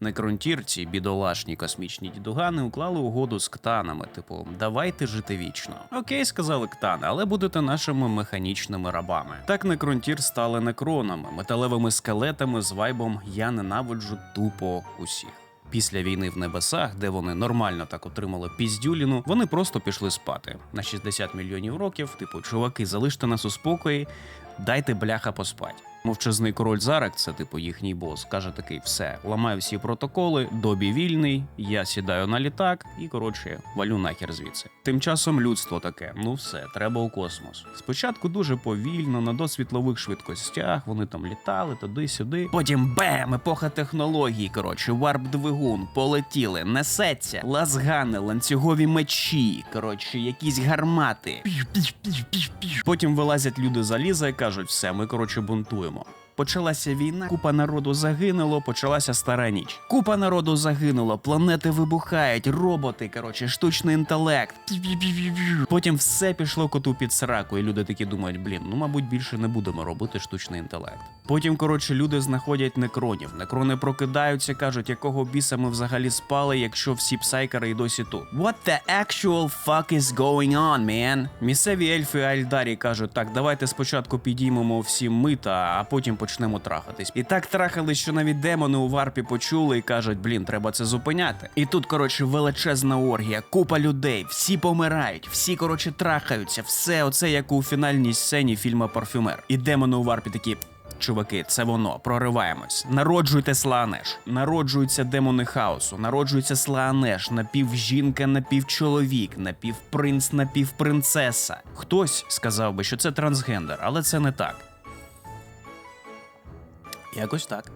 Некронтірці, бідолашні космічні дідугани, уклали угоду з ктанами, типу, давайте жити вічно. Окей, сказали ктани, але будете нашими механічними рабами. Так некронтір стали некронами, металевими скелетами з вайбом Я ненавиджу тупо усіх. Після війни в небесах, де вони нормально так отримали піздюліну, вони просто пішли спати на 60 мільйонів років. Типу, чуваки, залиште нас у спокої, дайте бляха поспать. Мовчазний король Зарек, це типу їхній бос, каже такий: все, ламаю всі протоколи, добі вільний, я сідаю на літак і коротше валю нахер звідси. Тим часом людство таке: ну все, треба у космос. Спочатку дуже повільно, на досвітлових швидкостях, вони там літали туди-сюди. Потім бем, епоха технологій. Коротше, варп-двигун, полетіли, несеться, лазгани, ланцюгові мечі, коротше, якісь гармати. Потім вилазять люди заліза і кажуть, все, ми коротше бунтуємо. more. Почалася війна, купа народу загинуло, почалася стара ніч. Купа народу загинуло, планети вибухають, роботи, коротше, штучний інтелект. Потім все пішло коту під сраку, і люди такі думають, блін, ну мабуть, більше не будемо робити штучний інтелект. Потім, коротше, люди знаходять некронів. Некрони прокидаються, кажуть, якого біса ми взагалі спали, якщо всі псайкери й досі тут. What the actual fuck is going on, man? Місцеві ельфи Альдарі кажуть, так, давайте спочатку підіймемо всі мита, а потім почнемо трахатись. І так трахали, що навіть демони у варпі почули і кажуть, блін, треба це зупиняти. І тут, коротше, величезна оргія, купа людей, всі помирають, всі, коротше, трахаються, все оце як у фінальній сцені фільму Парфюмер. І демони у варпі такі. Чуваки, це воно, прориваємось. Народжуйте Слаанеш. Народжуються демони хаосу, народжується Слаанеш, напівжінка, напівчоловік, напівпринц, напівпринцеса. Хтось сказав би, що це трансгендер, але це не так. Якось так.